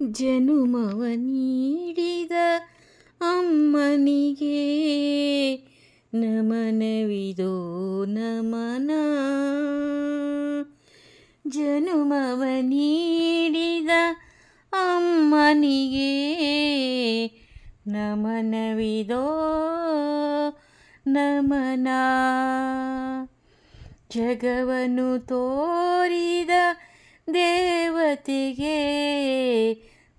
ಜನುಮವ ನೀಡಿದ ಅಮ್ಮನಿಗೆ ನಮನವಿದೋ ನಮನ ಜನುಮವ ನೀಡಿದ ಅಮ್ಮನಿಗೆ ನಮನವಿದೋ ನಮನ ಜಗವನ್ನು ತೋರಿದ ದೇವತೆಗೆ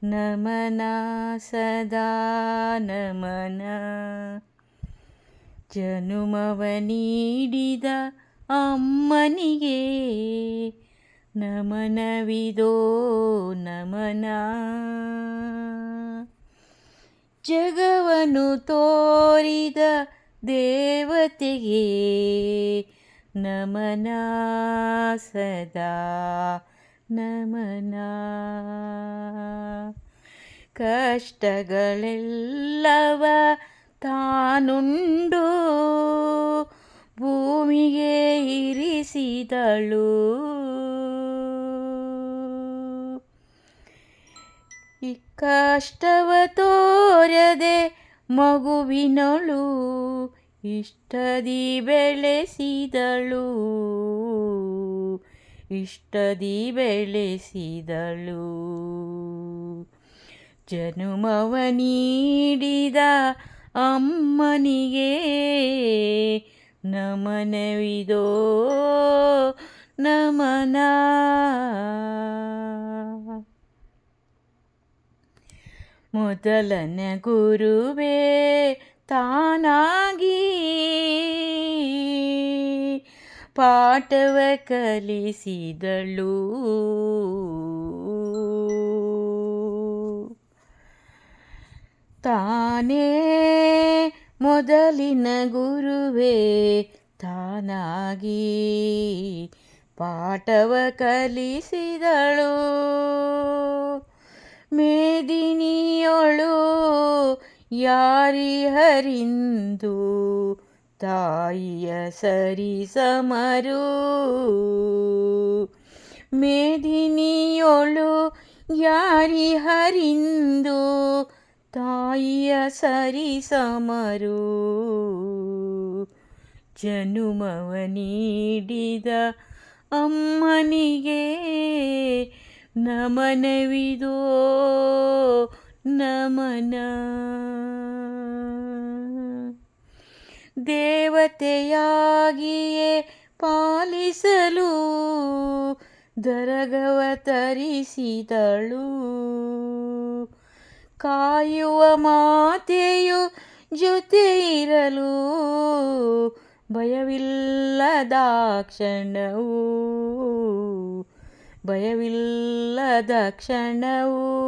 ನಮನ ಸದಾ ನಮನ. ಜನುಮವ ನೀಡಿದ ಅಮ್ಮನಿಗೆ ನಮನವಿದೋ ನಮನ. ಜಗವನು ತೋರಿದ ದೇವತೆಗೆ ನಮನ ಸದಾ ನಮನ. ಕಷ್ಟಗಳೆಲ್ಲವ ತಾನುಂಡು. ಭೂಮಿಗೆ ಇರಿಸಿದಳು. ಈ ಕಷ್ಟವ ತೋರದೆ ಮಗುವಿನಳು. ಇಷ್ಟದಿ ಬೆಳೆಸಿದಳು. ಇಷ್ಟದಿ ಬೆಳೆಸಿದಳು. ಜನುಮವ ನೀಡಿದ ಅಮ್ಮನಿಗೆ ನಮನವಿದೋ ನಮನ. ಮೊದಲನ ಗುರುವೇ ತಾನಾಗಿ ಪಾಠವ ಕಲಿಸಿದಳು. ತಾನೇ ಮೊದಲಿನ ಗುರುವೇ ತಾನಾಗಿ ಪಾಠವ ಕಲಿಸಿದಳು. ಮೇದಿನಿಯೊಳು ಯಾರಿಹರಿಂದು ತಾಯಿಯ ಸರಿ ಸಮರು. ಮೇದಿನಿಯೊಳು ಯಾರಿಹರಿಂದು ತಾಯಿಯ ಸರಿ ಸಮರು. ಜನುಮವ ನೀಡಿದ ಅಮ್ಮನಿಗೆ ನಮನವಿದೋ ನಮನ. ದೇವತೆಯಾಗಿಯೇ ಪಾಲಿಸಲು ದರಗವ ತರಿಸಿದಳು. ಕಾಯುವ ಮಾತೆಯು ಜೊತೆ ಇರಲು ಭಯವಿಲ್ಲದ ಕ್ಷಣವು. ಭಯವಿಲ್ಲದ ಕ್ಷಣವು.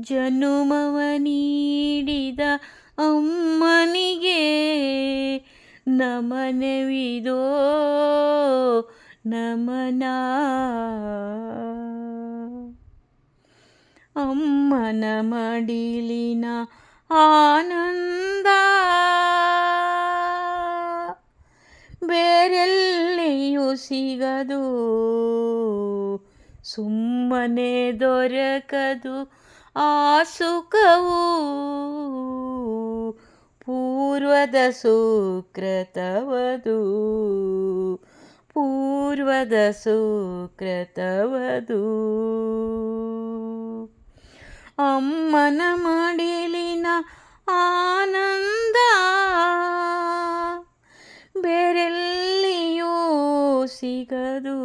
ಜನುಮವ ನೀಡಿದ ಅಮ್ಮನಿಗೆ ನಮನವಿದೋ ನಮನ. ಅಮ್ಮನ ಮಡಿಲಿನ ಆನಂದ ಬೇರೆಲ್ಲಿಯೂ ಸಿಗದು ಸುಮ್ಮನೆ ದೊರಕದು. ಆ ಪೂರ್ವದ ಸುಕೃತವದು ಪೂರ್ವದ ಸುಕೃತವದು. ಅಮ್ಮನ ಮಡಿಲಿನ ಆನಂದ ಬೇರೆಲ್ಲಿಯೂ ಸಿಗದು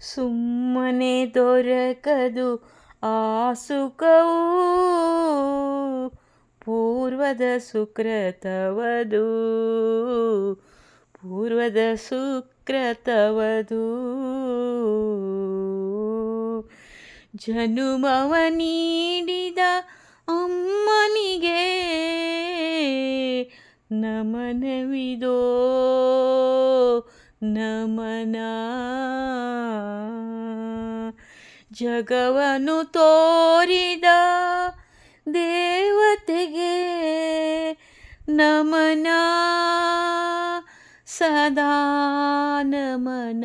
ಸುಮ್ಮನೆ ದೊರಕದು ಆ ಸುಖವು ಪೂರ್ವದ ಸುಕೃತವದು ಪೂರ್ವದ ಸುಕೃತವದು. ಜನುಮವ ನೀಡಿದ ಅಮ್ಮನಿಗೆ ನಮನವಿದೋ ನಮನ ಜಗವನ್ನು ತೋರಿದ ದೇವತೆಗೆ ನಮನ ಸದಾ ನಮನ.